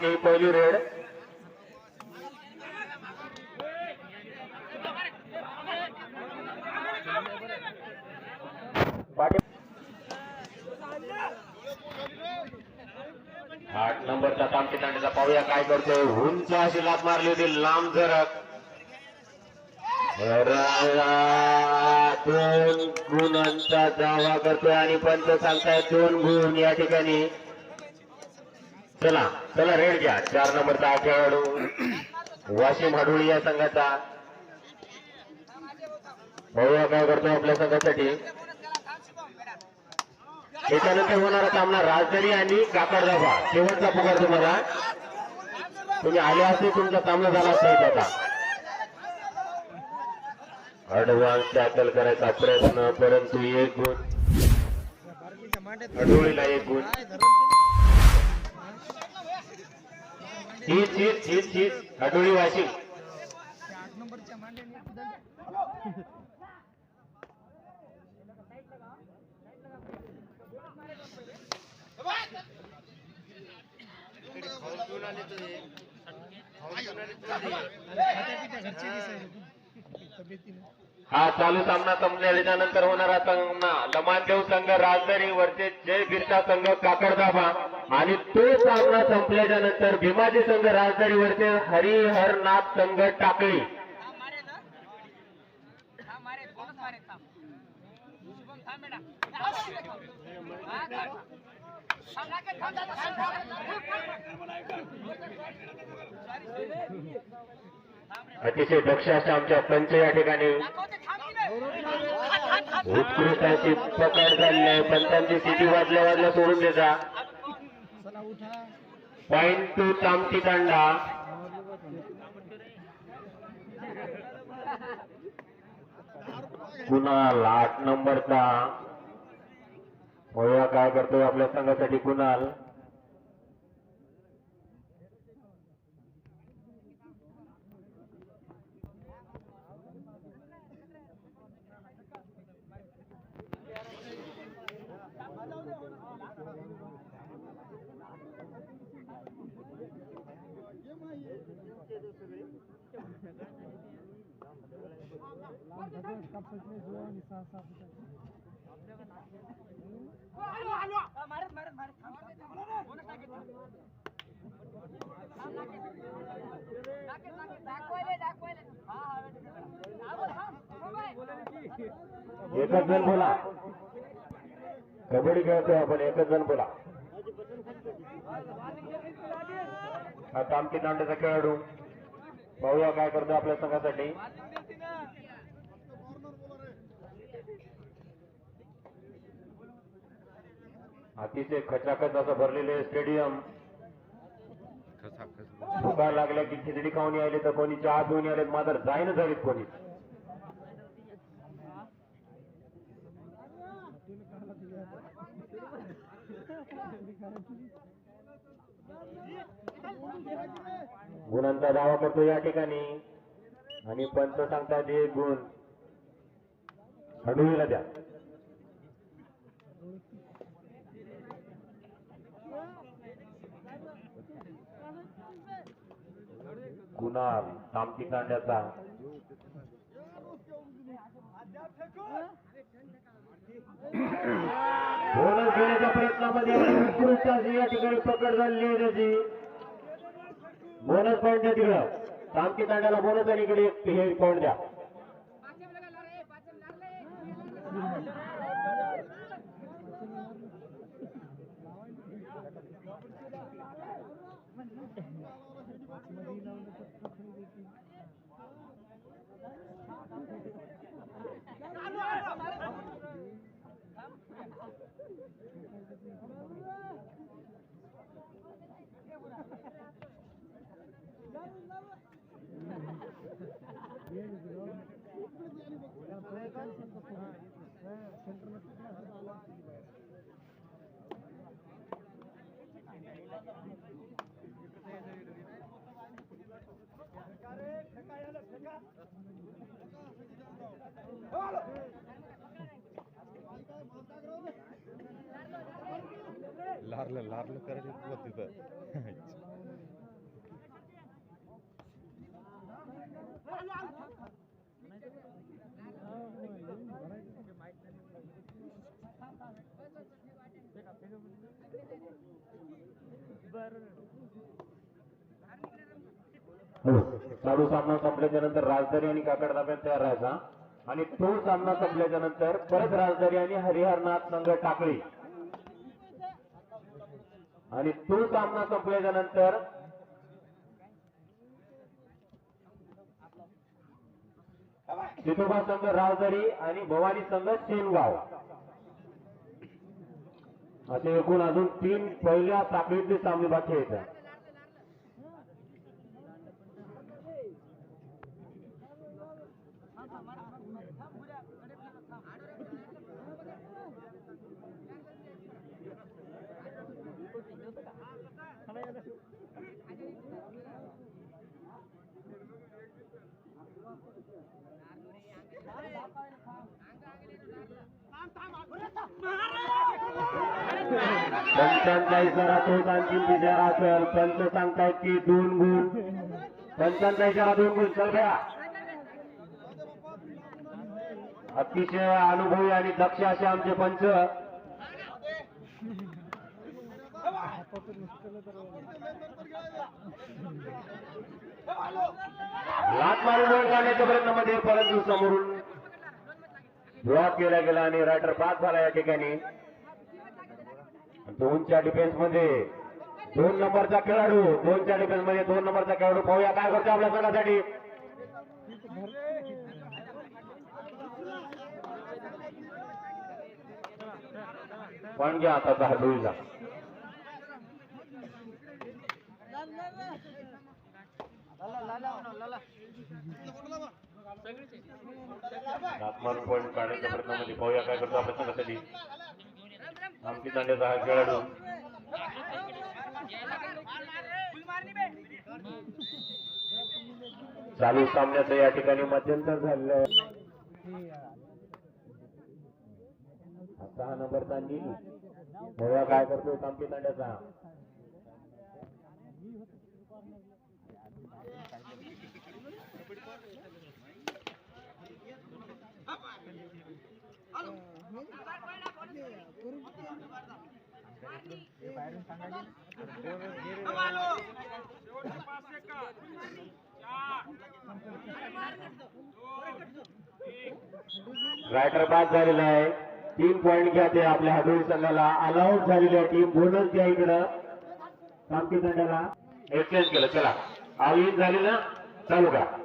चालू पहिली रेड आठ नंबरचा तामटी दांड्याचा पाहूया काय करतोय. उंच अशी लाभ मारली होती लांब झरक. दोन गुणांचा दावा करतोय आणि पंच सांगताय दोन गुण या ठिकाणी. चला चला रेड घ्या. चार नंबरचा खेळाडू वाशिम हडुळी या संघाचा. भाऊ काय करतो आपल्या संघासाठी? त्याच्यानंतर होणारा सामना राजधानी आणि काकडदाबा. शेवटचा पुकार तुम्हाला. तुम्ही आले असते तुमचा सामना झाला असता इथे आता. ऍडव्हान्स टॅकल करायचा प्रयत्न परंतु एक गुण. अडोळीला एक गुण. हीच हीच हीच हीच अडोळी वाशिम हा चालू सामना संपल्यानंतर होणारा सामना. लमानदेव संघ राजधानी वरचे. जय बिरसा संघ काकडदाबा. आणि तो सामना संपल्याच्या नंतर भीमाजी संघ राजधानीवरचे हरिहरनाथ संघ टाकळी. अतिशय दक्ष अशा आमच्या पंच या ठिकाणी. उत्कृष्ट अशी पकड झाली आहे. पंचांची सिटी वाजल्या वाजल्या सोडून देता. पॉइंट टू तामटी तांडा कुणाल आठ नंबरचा होया काय करतोय आपल्या संघासाठी कुणाल? एकच जण बोला. कबड्डी खेळतोय आपण एकच जण बोला. हा दांडेचा खेळाडू? पाहूया काय करतो आपल्या संघासाठी? अतिशय खचाखच असं भरलेले स्टेडियम. भुका लागल्या की खिचडी खाऊन यायले तर कोणी चहा पिऊन यायले मात्र जाईन झालीत कोणी. गुणांचा दावा करतो या ठिकाणी. आणि पंच सांगतात एक गुण. हडुळीला द्या. कुणाल तामती कांड्याचा. बोनस घेण्याच्या प्रयत्नामध्ये उत्कृष्ट अशी या ठिकाणी पकड झालेली आहे त्याची बोनस पॉईंट द्या तिकडं. कामकी कांड्याला बोनस आणि इकडे. एक हे पॉईंट द्या. लारलं लारलं करायला तिथं हो. चालू सामना संपल्याच्या नंतर राजधानी आणि काकड ताब्यात तयार राहायचा. आणि तो सामना संपल्याच्या नंतर परत राजधानी आणि हरिहरनाथ संघ टाकळी. आणि तो सामना संपल्याच्या नंतर सितोबा संघ राजधानी आणि भवानी संघ सेनगाव. असे एकूण अजून तीन पहिल्या साखळीतले सामने बाकी आहेत. पंचांचा इशारा तोच आणखी बिचारा असेल पंच सांगतायत की दोन गुण. पंचांचा इशारा दोन गुण. चल घ्या अतिशय अनुभवी आणि दक्ष असे आमचे पंच. लात मारून गोल काढण्याच्या प्रयत्नामध्ये परंतु समोरून ब्लॉक केला गेला आणि रायटर पास झाला या ठिकाणी. दोनच्या डिफेन्समध्ये. दोन नंबरचा खेळाडू दोनच्या डिफेन्समध्ये दोन नंबरचा खेळाडू. पाहूया काय करतो आपल्या संघासाठी. पण घ्या आता हरडोळीचा लात मारून पॉईंट प्रयत्नामध्ये पाहूया काय करतो आपल्या संघासाठी. आमची दांड्याचा दहा खेळाडू. चालू सामन्याचं या ठिकाणी मध्यंतर झालं सहा नंबर हा नंबरचा नील बघा काय करतोय कामपी दांड्याचा रायटर बाद झालेला आहे. तीन पॉईंट घ्या ते आपल्या हाडोळी संघाला. अलाउट झालेली आहे टीम बोनस द्या इकडं. कामकी संघाला एक्सचेंज केलं. चला. आऊट झाली ना? चालू का?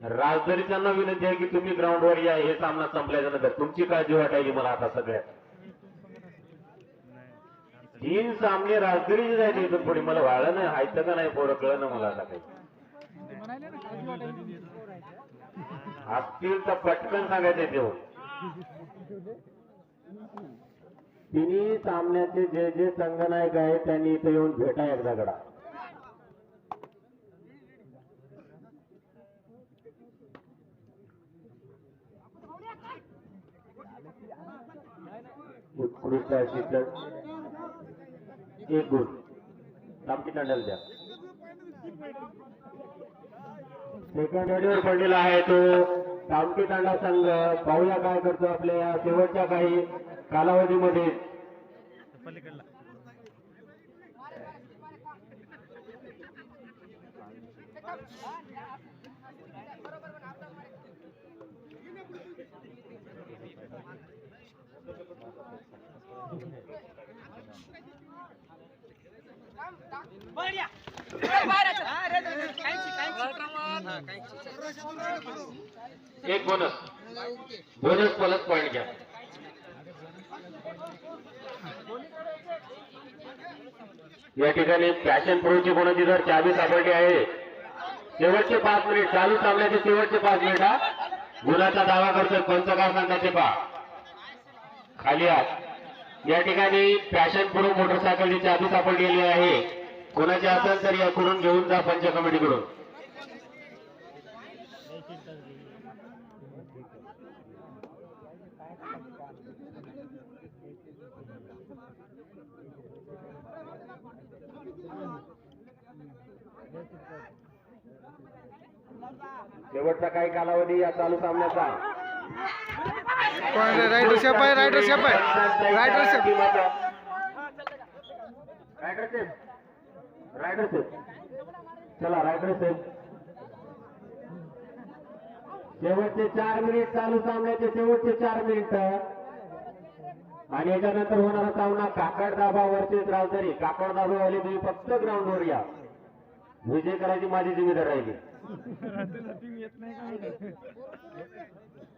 राजधानीच्यांना विनंती आहे की तुम्ही ग्राउंडवर या हे सामना संपल्याच्या नंतर तुमची काळजी वाटायची मला आता सगळ्यात. तीन सामने राजदरी जायचे इथून पुढे. मला वाळलं नाही हायचं का नाही पोरं कळलं ना मला आता काही. असतील तर पटकन सांगायचे देऊ हो. तिन्ही सामन्याचे जे जे संघनायक आहेत त्यांनी इथे येऊन भेटा एकदा गडा. एक अशी तर एक गुण कामटी द्या सेकंड हेडवर पडलेला आहे तो कामटी तांडा संघ. पाहूया काय करतो आपल्या या शेवटच्या काही कालावधीमध्ये. एक बोनस बोनस प्लस पॉईंट घ्या. या ठिकाणी पॅशन प्रोची कोणाची जर चावी सापडली आहे. शेवटचे पाच मिनिट चालू सामन्याचे शेवटचे पाच मिनिट हा. गुणाचा दावा करतोय पंचकार संघाचे पा खाली आत. या ठिकाणी फॅशनपूर्व मोटरसायकलची चाबी सापडलेली आहे. कोणाची असेल तर या करून घेऊन जा पंच कमिटीकडून. शेवटचा काही कालावधी या चालू सामन्याचा. रायडर शेप आहे रायडर शेप आहे. Raider shape raider shape raider शेप चला रायडर शेप शेवटचे चार मिनिट चालू सामन्याचे शेवटचे चार मिनिट आणि याच्यानंतर होणारा सामना काकड दाबावरचेच राजधानी. काकड दाबावाले तुम्ही फक्त ग्राउंडवर या. विजय करायची माझी जिम्मेदार राहिली.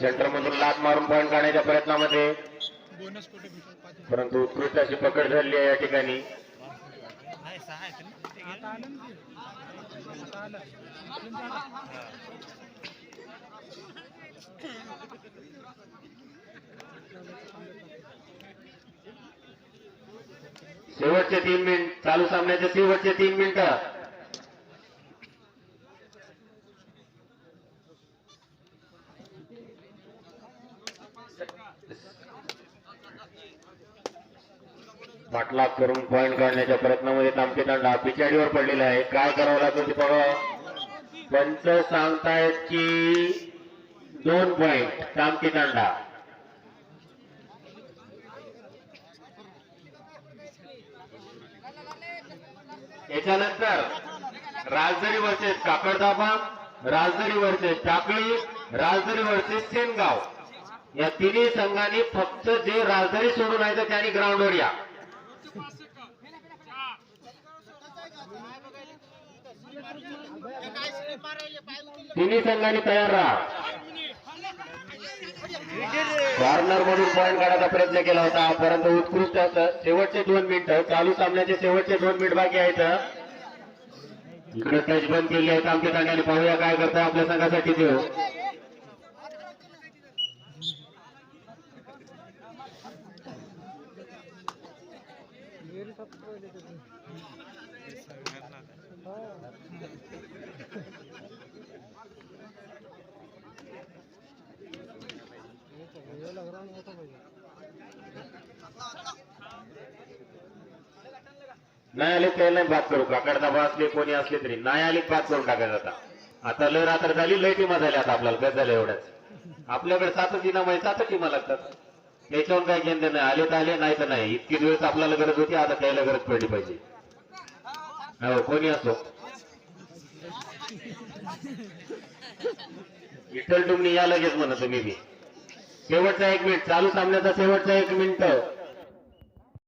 सेंटर मधून लात मारून पॉईंट काढण्याच्या प्रयत्नामध्ये. परंतु उत्कृष्ट अशी पकड झाली आहे या ठिकाणी. शेवटचे तीन मिनिट चालू सामन्याचे शेवटचे तीन मिनिटं. पाठलाग करून पॉईंट काढण्याच्या प्रयत्नामध्ये तांबके तांडा पिछाडीवर पडलेला आहे. काय करावं लागतं ते बघा पंच सांगतायत की दोन पॉईंट तांबके तांडा. याच्यानंतर राजधानी वर्सेस काकडदाबा राजधानी वर्सेस टाकळी राजधानी वर्सेस सेनगाव. या तिन्ही संघांनी फक्त जे राजधानी सोडून आहे तर त्यांनी ग्राउंडवर या. तिन्ही संघाने तयार राहा. कॉर्नर मधून पॉईंट काढायचा प्रयत्न केला होता परंतु उत्कृष्ट असं. शेवटचे दोन मिनिटं चालू सामन्याचे शेवटचे दोन मिनिट बाकी आहेत. इकडे टच बंद केली आहे आमच्या संघाने पाहूया काय करता आपल्या संघासाठी देऊ नाही आले त्याला बात करू काकड दाबा असले कोणी असले तरी नाही आले बात करून टाकायचं आता. आता लय रात्र झाली लय टीमा झाल्या आता आपल्याला काय झालं एवढ्याच आपल्याकडे सातच इनाम म्हणजे सात टीमा लागतात. त्याच्यावर काय घेणं नाही. आले तर आले नाही तर नाही. इतकी दिवस आपल्याला गरज होती आता त्याला गरज पडली पाहिजे. हो कोणी असो. विठ्ठल टुमणी या लगेच म्हणत तुम्ही बी. शेवटचा एक मिनिट. चालू सामन्याचा शेवटचा एक मिनिट.